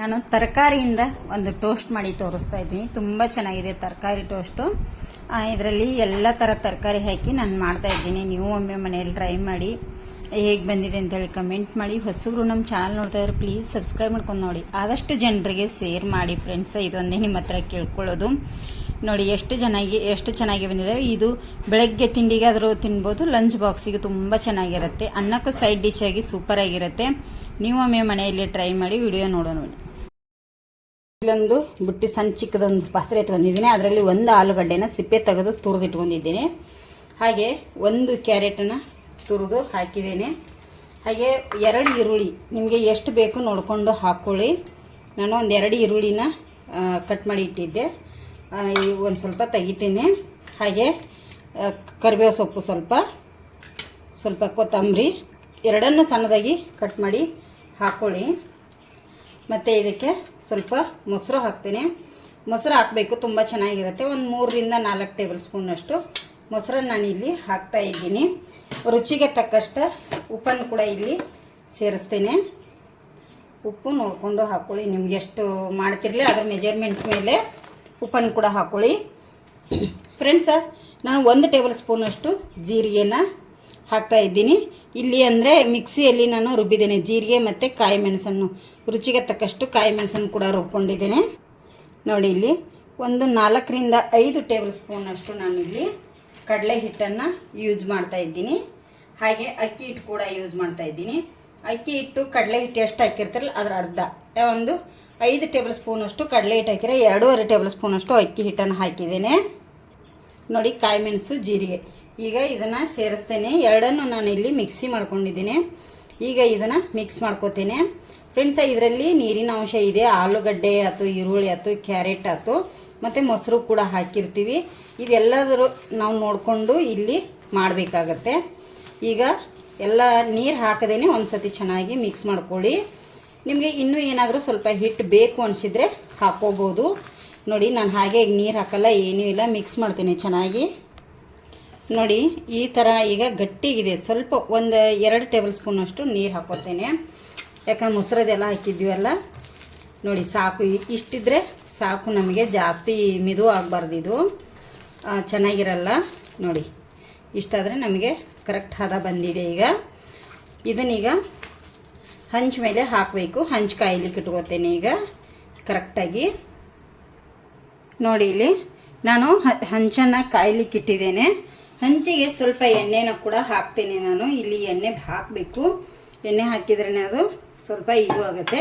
ನಾನು ತರಕಾರಿಯಿಂದ ಒಂದು ಟೋಸ್ಟ್ ಮಾಡಿ ತೋರಿಸ್ತಾ ಇದ್ದೀನಿ. ತುಂಬ ಚೆನ್ನಾಗಿದೆ ತರಕಾರಿ ಟೋಸ್ಟು. ಇದರಲ್ಲಿ ಎಲ್ಲ ಥರ ತರಕಾರಿ ಹಾಕಿ ನಾನು ಮಾಡ್ತಾ ಇದ್ದೀನಿ. ನೀವು ಒಮ್ಮೆ ಮನೆಯಲ್ಲಿ ಟ್ರೈ ಮಾಡಿ. ಹೇಗೆ ಬಂದಿದೆ ಅಂತೇಳಿ ಕಮೆಂಟ್ ಮಾಡಿ. ಹೊಸಬ್ರು ನಮ್ಮ ಚಾನಲ್ ನೋಡ್ತಾ ಇದ್ರೆ ಪ್ಲೀಸ್ ಸಬ್ಸ್ಕ್ರೈಬ್ ಮಾಡ್ಕೊಂಡು ನೋಡಿ. ಆದಷ್ಟು ಜನರಿಗೆ ಶೇರ್ ಮಾಡಿ ಫ್ರೆಂಡ್ಸ್ ಇದೊಂದೇ ನಿಮ್ಮ ಹತ್ರ ಕೇಳ್ಕೊಳ್ಳೋದು. ನೋಡಿ, ಎಷ್ಟು ಚೆನ್ನಾಗಿ ಎಷ್ಟು ಚೆನ್ನಾಗಿ ಬಂದಿದೆ. ಇದು ಬೆಳಗ್ಗೆ ತಿಂಡಿಗೆ ಆದರೂ ತಿನ್ಬೋದು ಲಂಚ್ ಬಾಕ್ಸಿಗೆ ತುಂಬ ಚೆನ್ನಾಗಿರುತ್ತೆ. ಅನ್ನಕ್ಕೂ ಸೈಡ್ ಡಿಶ್ ಆಗಿ ಸೂಪರ್ ಆಗಿರುತ್ತೆ. ನೀವು ಒಮ್ಮೆ ಮನೆಯಲ್ಲಿ ಟ್ರೈ ಮಾಡಿ ವಿಡಿಯೋ ನೋಡೋಣ. ಇಲ್ಲೊಂದು ಬುಟ್ಟಿ ಸಣ್ಣ ಚಿಕ್ಕದೊಂದು ಪಾತ್ರೆ ತಂದಿದ್ದೀನಿ. ಅದರಲ್ಲಿ ಒಂದು ಆಲೂಗಡ್ಡೆನ ಸಿಪ್ಪೆ ತೆಗೆದು ತುರಿದಿಟ್ಕೊಂಡಿದ್ದೀನಿ. ಹಾಗೆ ಒಂದು ಕ್ಯಾರೆಟನ್ನು ತುರಿದು ಹಾಕಿದ್ದೀನಿ. ಹಾಗೆ ಎರಡು ಈರುಳ್ಳಿ ನಿಮಗೆ ಎಷ್ಟು ಬೇಕು ನೋಡಿಕೊಂಡು ಹಾಕ್ಕೊಳ್ಳಿ ನಾನು ಒಂದು ಎರಡು ಈರುಳ್ಳಿನ ಕಟ್ ಮಾಡಿ ಇಟ್ಟಿದ್ದೆ. ಒಂದು ಸ್ವಲ್ಪ ತೆಗಿತೀನಿ. ಹಾಗೆ ಕರಿಬೇವು ಸೊಪ್ಪು ಸ್ವಲ್ಪ ಸ್ವಲ್ಪ ಕೊತ್ತಂಬರಿ, ಎರಡನ್ನು ಸಣ್ಣದಾಗಿ ಕಟ್ ಮಾಡಿ ಹಾಕ್ಕೊಳ್ಳಿ ಮತ್ತು ಇದಕ್ಕೆ ಸ್ವಲ್ಪ ಮೊಸರು ಹಾಕ್ತೀನಿ. ಮೊಸರು ಹಾಕಬೇಕು, ತುಂಬ ಚೆನ್ನಾಗಿರುತ್ತೆ. ಒಂದು ಮೂರರಿಂದ ನಾಲ್ಕು ಟೇಬಲ್ ಸ್ಪೂನಷ್ಟು ಮೊಸರನ್ನು ನಾನು ಇಲ್ಲಿ ಹಾಕ್ತಾ ಇದ್ದೀನಿ. ರುಚಿಗೆ ತಕ್ಕಷ್ಟು ಉಪ್ಪನ್ನು ಕೂಡ ಇಲ್ಲಿ ಸೇರಿಸ್ತೀನಿ. ಉಪ್ಪು ನೋಡಿಕೊಂಡು ಹಾಕ್ಕೊಳ್ಳಿ ನಿಮ್ಗೆ ಎಷ್ಟು ಮಾಡ್ತಿರಲಿ, ಅದ್ರ ಮೆಜರ್ಮೆಂಟ್ ಮೇಲೆ ಉಪ್ಪನ್ನು ಕೂಡ ಹಾಕ್ಕೊಳ್ಳಿ ಫ್ರೆಂಡ್ಸ ನಾನು ಒಂದು ಟೇಬಲ್ ಸ್ಪೂನಷ್ಟು ಜೀರಿಗೆನ ಹಾಕ್ತಾ ಇದ್ದೀನಿ. ಇಲ್ಲಿ ಅಂದರೆ ಮಿಕ್ಸಿಯಲ್ಲಿ ನಾನು ರುಬ್ಬಿದ್ದೇನೆ. ಜೀರಿಗೆ ಮತ್ತು ಕಾಯಿ ಮೆಣಸನ್ನು. ರುಚಿಗೆ ತಕ್ಕಷ್ಟು ಕಾಯಿ ಮೆಣಸನ್ನು ಕೂಡ ರುಬ್ಕೊಂಡಿದ್ದೇನೆ. ನೋಡಿ ಇಲ್ಲಿ ಒಂದು ನಾಲ್ಕರಿಂದ ಐದು ಟೇಬಲ್ ಸ್ಪೂನಷ್ಟು ನಾನಿಲ್ಲಿ ಕಡಲೆ ಹಿಟ್ಟನ್ನು ಯೂಸ್ ಮಾಡ್ತಾ ಇದ್ದೀನಿ. ಹಾಗೆ ಅಕ್ಕಿ ಹಿಟ್ಟು ಕೂಡ ಯೂಸ್ ಮಾಡ್ತಾ ಇದ್ದೀನಿ. ಅಕ್ಕಿ ಹಿಟ್ಟು ಕಡಲೆ ಹಿಟ್ಟು ಎಷ್ಟು ಹಾಕಿರ್ತಾರಲ್ಲ ಅದರ ಅರ್ಧ. ಒಂದು ಐದು ಟೇಬಲ್ ಸ್ಪೂನಷ್ಟು ಕಡಲೆ ಹಿಟ್ಟು ಹಾಕಿದರೆ ಎರಡೂವರೆ ಟೇಬಲ್ ಸ್ಪೂನಷ್ಟು ಅಕ್ಕಿ ಹಿಟ್ಟನ್ನು ಹಾಕಿದ್ದೇನೆ. ನೋಡಿ ಕಾಯಿ ಮೆಣಸು, ಜೀರಿಗೆ. ಈಗ ಇದನ್ನು ಸೇರಿಸ್ತೇನೆ. ಎರಡನ್ನು ನಾನು ಇಲ್ಲಿ ಮಿಕ್ಸಿ ಮಾಡ್ಕೊಂಡಿದ್ದೀನಿ. ಈಗ ಇದನ್ನು ಮಿಕ್ಸ್ ಮಾಡ್ಕೋತೇನೆ. ಫ್ರೆಂಡ್ಸ ಇದರಲ್ಲಿ ನೀರಿನ ಅಂಶ ಇದೆ. ಆಲೂಗಡ್ಡೆ ಆಯ್ತು, ಈರುಳ್ಳಿ ಆಯ್ತು, ಕ್ಯಾರೆಟ್ ಆಯ್ತು, ಮತ್ತು ಮೊಸರು ಕೂಡ ಹಾಕಿರ್ತೀವಿ. ಇದೆಲ್ಲದರೂ ನಾವು ನೋಡಿಕೊಂಡು ಇಲ್ಲಿ ಮಾಡಬೇಕಾಗತ್ತೆ. ಈಗ ಎಲ್ಲ ನೀರು ಹಾಕದೇನೆ ಒಂದು ಸತಿ ಚೆನ್ನಾಗಿ ಮಿಕ್ಸ್ ಮಾಡ್ಕೊಳ್ಳಿ. ನಿಮಗೆ ಇನ್ನೂ ಏನಾದರೂ ಸ್ವಲ್ಪ ಹಿಟ್ಟು ಬೇಕು ಅನಿಸಿದರೆ ಹಾಕೋಬೋದು ನೋಡಿ, ನಾನು ಹಾಗೆ ಈಗ ನೀರು ಹಾಕಲ್ಲ, ಏನೂ ಇಲ್ಲ ಮಿಕ್ಸ್ ಮಾಡ್ತೀನಿ ಚೆನ್ನಾಗಿ. ನೋಡಿ, ಈ ಥರ ಈಗ ಗಟ್ಟಿಗಿದೆ. ಸ್ವಲ್ಪ ಒಂದು ಎರಡು ಟೇಬಲ್ ಸ್ಪೂನಷ್ಟು ನೀರು ಹಾಕೋತೇನೆ. ಯಾಕಂದ್ರೆ ಮೊಸರದೆಲ್ಲ ಹಾಕಿದ್ವಲ್ಲ ನೋಡಿ ಸಾಕು. ಇಷ್ಟಿದ್ರೆ ಸಾಕು ನಮಗೆ, ಜಾಸ್ತಿ ಮಿದು ಆಗಬಾರ್ದು ಇದು. ಚೆನ್ನಾಗಿರಲ್ಲ, ನೋಡಿ. ಇಷ್ಟಾದರೆ ನಮಗೆ ಕರೆಕ್ಟ್ ಹದ ಬಂದಿದೆ ಈಗ. ಇದನ್ನೀಗ ಹಂಚ್ ಮೇಲೆ ಹಾಕಬೇಕು. ಹಂಚ್ ಕಾಯಿಲಿಕ್ಕೆ ಇಟ್ಕೋತೇನೆ ಈಗ ಕರೆಕ್ಟಾಗಿ ನೋಡಿ ಇಲ್ಲಿ. ನಾನು ಹಂಚನ್ನ ಕಾಯ್ಲಿಕ್ಕೆ ಇಟ್ಟಿದ್ದೇನೆ. ಹಂಚಿಗೆ ಸ್ವಲ್ಪ ಎಣ್ಣೆನ ಕೂಡ ಹಾಕ್ತೇನೆ ನಾನು. ಇಲ್ಲಿ ಎಣ್ಣೆ ಹಾಕಬೇಕು. ಎಣ್ಣೆ ಹಾಕಿದ್ರೇ ಅದು ಸ್ವಲ್ಪ ಇದು ಆಗುತ್ತೆ.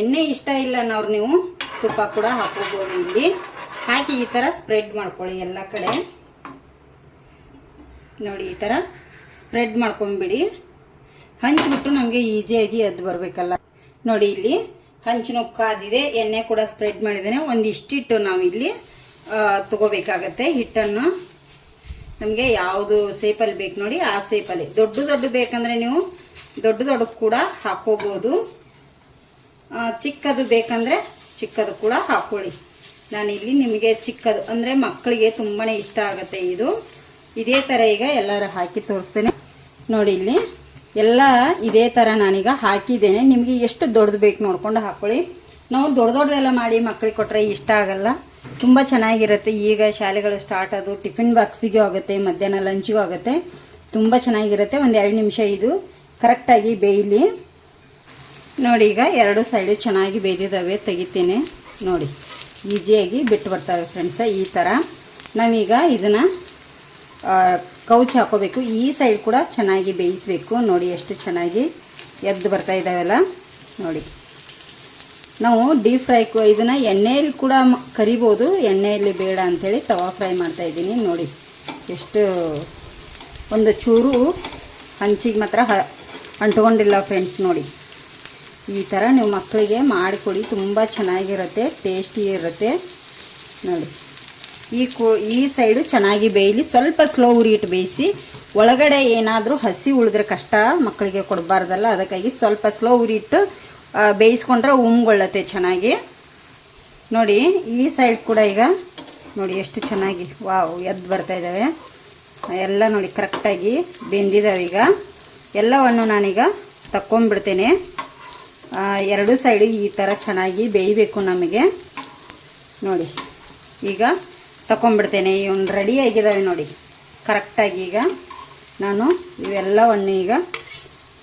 ಎಣ್ಣೆ ಇಷ್ಟ ಇಲ್ಲ ನಾವು ನೀವು ತುಪ್ಪ ಕೂಡ ಹಾಕೋಬೋದು ಇಲ್ಲಿ. ಹಾಕಿ ಈ ಥರ ಸ್ಪ್ರೆಡ್ ಮಾಡ್ಕೊಳ್ಳಿ ಎಲ್ಲ ಕಡೆ. ನೋಡಿ ಈ ಥರ ಸ್ಪ್ರೆಡ್ ಮಾಡ್ಕೊಂಬಿಡಿ ಹಂಚ್ಬಿಟ್ಟು ನಮಗೆ ಈಸಿಯಾಗಿ ಎದ್ದು ಬರಬೇಕಲ್ಲ. ನೋಡಿ ಇಲ್ಲಿ ಹಂಚು ಕಾದಿದೆ ಎಣ್ಣೆ ಕೂಡ ಸ್ಪ್ರೆಡ್ ಮಾಡಿದ್ದೇನೆ. ಒಂದಿಷ್ಟಿಟ್ಟು ನಾವು ಇಲ್ಲಿ ತಗೋಬೇಕಾಗತ್ತೆ. ಹಿಟ್ಟನ್ನು ನಮಗೆ ಯಾವುದು ಸೇಪಲ್ಲಿ ಬೇಕು ನೋಡಿ, ಆ ಸೇಪಲ್ಲಿ ದೊಡ್ಡ ದೊಡ್ಡ ಬೇಕಂದರೆ ನೀವು ದೊಡ್ಡ ದೊಡ್ಡ ಕೂಡ ಹಾಕೋಬೋದು ಚಿಕ್ಕದು ಬೇಕಂದರೆ ಚಿಕ್ಕದು ಕೂಡ ಹಾಕೊಳ್ಳಿ. ನಾನು ಇಲ್ಲಿ ನಿಮಗೆ ಚಿಕ್ಕದು ಅಂದರೆ ಮಕ್ಕಳಿಗೆ ತುಂಬಾ ಇಷ್ಟ ಆಗುತ್ತೆ ಇದು. ಇದೇ ಥರ ಈಗ ಎಲ್ಲರೂ ಹಾಕಿ ತೋರಿಸ್ತೇನೆ. ನೋಡಿ ಇಲ್ಲಿ. ಎಲ್ಲ ಇದೇ ಥರ ನಾನೀಗ ಹಾಕಿದ್ದೇನೆ. ನಿಮಗೆ ಎಷ್ಟು ದೊಡ್ಡದು ಬೇಕು ನೋಡ್ಕೊಂಡು ಹಾಕ್ಕೊಳ್ಳಿ ನಾವು ದೊಡ್ಡ ದೊಡ್ಡದೆಲ್ಲ ಮಾಡಿ ಮಕ್ಕಳಿಗೆ ಕೊಟ್ಟರೆ ಇಷ್ಟ ಆಗಲ್ಲ. ತುಂಬ ಚೆನ್ನಾಗಿರುತ್ತೆ. ಈಗ ಶಾಲೆಗಳು ಸ್ಟಾರ್ಟ್ ಅದು ಟಿಫಿನ್ ಬಾಕ್ಸಿಗೂ ಆಗುತ್ತೆ, ಮಧ್ಯಾಹ್ನ ಲಂಚಿಗೂ ಆಗುತ್ತೆ. ತುಂಬ ಚೆನ್ನಾಗಿರುತ್ತೆ. ಒಂದು ಎರಡು ನಿಮಿಷ ಇದು ಕರೆಕ್ಟಾಗಿ ಬೇಯಲಿ. ನೋಡಿ, ಈಗ ಎರಡು ಸೈಡು ಚೆನ್ನಾಗಿ ಬೇಯ್ದಿದ್ದಾವೆ ತೆಗಿತೀನಿ. ನೋಡಿ, ಈಸಿಯಾಗಿ ಬಿಟ್ಟು ಬರ್ತವೆ ಫ್ರೆಂಡ್ಸ ಈ ಥರ ನಾವೀಗ ಇದನ್ನು ಕೌಚ್ ಹಾಕೋಬೇಕು. ಈ ಸೈಡ್ ಕೂಡ ಚೆನ್ನಾಗಿ ಬೇಯಿಸಬೇಕು. ನೋಡಿ ಎಷ್ಟು ಚೆನ್ನಾಗಿ ಎದ್ದು ಬರ್ತಾ ಇದ್ದಾವೆಲ್ಲ. ನೋಡಿ. ನಾವು ಡೀಪ್ ಫ್ರೈ ಇದನ್ನು ಎಣ್ಣೆಯಲ್ಲಿ ಕೂಡ ಕರಿಬೋದು. ಎಣ್ಣೆಯಲ್ಲಿ ಬೇಡ ಅಂಥೇಳಿ ತವಾ ಫ್ರೈ ಮಾಡ್ತಾ ಇದ್ದೀನಿ. ನೋಡಿ. ಎಷ್ಟು ಒಂದು ಚೂರು ಹಂಚಿಗೆ ಮಾತ್ರ ಹ ಅಂಟ್ಕೊಂಡಿಲ್ಲ ಫ್ರೆಂಡ್ಸ್ ನೋಡಿ. ಈ ಥರ ನೀವು ಮಕ್ಕಳಿಗೆ ಮಾಡಿಕೊಡಿ. ತುಂಬ ಚೆನ್ನಾಗಿರುತ್ತೆ, ಟೇಸ್ಟಿ ಇರುತ್ತೆ. ನೋಡಿ. ಈ ಕು, ಈ ಸೈಡು ಚೆನ್ನಾಗಿ ಬೇಯಲಿ, ಸ್ವಲ್ಪ ಸ್ಲೋ ಉರಿ ಇಟ್ಟು ಬೇಯಿಸಿ, ಒಳಗಡೆ ಏನಾದರೂ ಹಸಿ ಉಳಿದ್ರೆ ಕಷ್ಟ, ಮಕ್ಕಳಿಗೆ ಕೊಡಬಾರ್ದಲ್ಲ, ಅದಕ್ಕಾಗಿ ಸ್ವಲ್ಪ ಸ್ಲೋ ಉರಿ ಇಟ್ಟು ಬೇಯಿಸ್ಕೊಂಡ್ರೆ ಉಮ್ಗೊಳ್ಳತ್ತೆ ಚೆನ್ನಾಗಿ. ನೋಡಿ, ಈ ಸೈಡ್ ಕೂಡ ಈಗ, ನೋಡಿ ಎಷ್ಟು ಚೆನ್ನಾಗಿ, ವಾವ್, ಎದ್ದು ಬರ್ತಾ ಇದ್ದಾವೆ ಎಲ್ಲ ನೋಡಿ ಕರೆಕ್ಟಾಗಿ ಬೆಂದಿದ್ದಾವೆ ಈಗ. ಎಲ್ಲವನ್ನು ನಾನೀಗ ತಕ್ಕೊಂಡ್ಬಿಡ್ತೇನೆ ಎರಡು ಸೈಡು ಈ ಥರ ಚೆನ್ನಾಗಿ ಬೇಯಬೇಕು ನಮಗೆ. ನೋಡಿ, ಈಗ ತಗೊಂಡ್ಬಿಡ್ತೇನೆ ಇವ್ನು ರೆಡಿ ಆಗಿದ್ದಾವೆ ನೋಡಿ. ಕರೆಕ್ಟಾಗಿ ಈಗ ನಾನು ಇವೆಲ್ಲವನ್ನು ಈಗ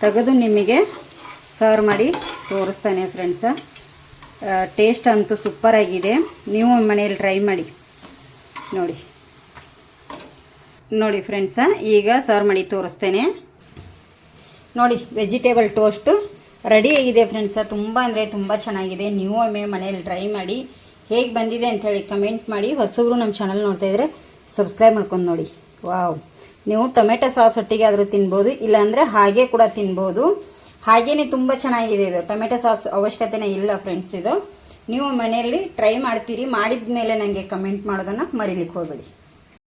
ತೆಗೆದು ನಿಮಗೆ ಸರ್ವ್ ಮಾಡಿ ತೋರಿಸ್ತೇನೆ ಫ್ರೆಂಡ್ಸ ಟೇಸ್ಟ್ ಅಂತೂ ಸೂಪರಾಗಿದೆ ನೀವು ಮನೆಯಲ್ಲಿ ಟ್ರೈ ಮಾಡಿ. ನೋಡಿ. ನೋಡಿ ಫ್ರೆಂಡ್ಸ ಈಗ ಸರ್ವ್ ಮಾಡಿ ತೋರಿಸ್ತೇನೆ. ನೋಡಿ ವೆಜಿಟೇಬಲ್ ಟೋಸ್ಟು ರೆಡಿ ಆಗಿದೆ ಫ್ರೆಂಡ್ಸ ತುಂಬ ಅಂದರೆ ತುಂಬ ಚೆನ್ನಾಗಿದೆ. ನೀವು ಒಮ್ಮೆ ಮನೇಲಿ ಟ್ರೈ ಮಾಡಿ. ಹೇಗೆ ಬಂದಿದೆ ಅಂಥೇಳಿ ಕಮೆಂಟ್ ಮಾಡಿ. ಹೊಸಬ್ರು ನಮ್ಮ ಚಾನಲ್ ನೋಡ್ತಾ ಇದ್ರೆ ಸಬ್ಸ್ಕ್ರೈಬ್ ಮಾಡ್ಕೊಂಡು ನೋಡಿ. ವಾವ್ ನೀವು ಟೊಮೆಟೊ ಸಾಸ್ ಒಟ್ಟಿಗೆ ಆದರೂ ತಿನ್ಬೋದು, ಇಲ್ಲಾಂದರೆ ಹಾಗೆ ಕೂಡ ತಿನ್ಬೋದು. ಹಾಗೇ ತುಂಬ ಚೆನ್ನಾಗಿದೆ ಇದು. ಟೊಮೆಟೊ ಸಾಸ್ ಅವಶ್ಯಕತೆನೇ ಇಲ್ಲ ಫ್ರೆಂಡ್ಸ್ ಇದು. ನೀವು ಮನೆಯಲ್ಲಿ ಟ್ರೈ ಮಾಡ್ತೀರಿ. ಮಾಡಿದ ಮೇಲೆ ನನಗೆ ಕಮೆಂಟ್ ಮಾಡೋದನ್ನು ಮರಿಲಿಕ್ಕೆ ಹೋಗಬೇಡಿ.